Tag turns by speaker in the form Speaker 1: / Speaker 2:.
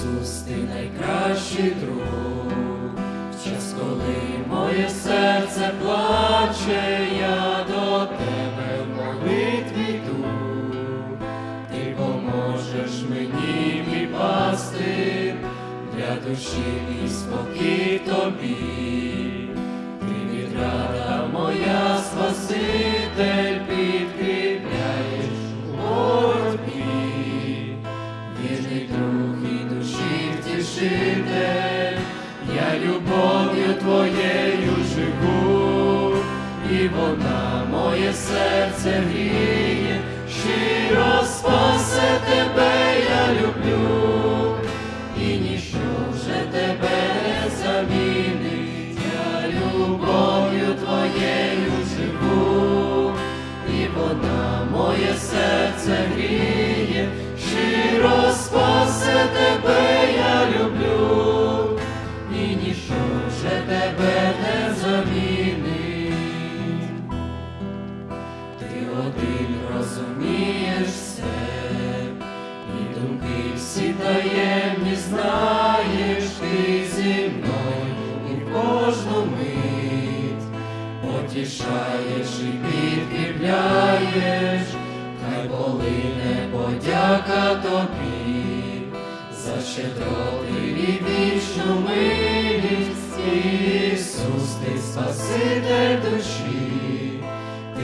Speaker 1: Ісус, ти найкращий друг, в час, коли моє серце плаче, я до тебе в молитві йду. Ти поможеш мені, мій пастир, для душі мій спокій тобі, ти відрада моя Спаситель, підкріпляєш у боротьбі, вірний друг і душі я любов'ю твоєю живу, і вона моє серце гріє, щиро спасе тебе, я люблю, і ніщо вже тебе не замінить, я любов'ю твоєю живу, і вона моє серце гріє, один розумієш все, і думки всі таємні знаєш, ти зі мною і в кожну мить потішаєш і підкріпляєш, хай полине подяка тобі за щедроти і вічну милість, Ісус, ти Спаситель душі,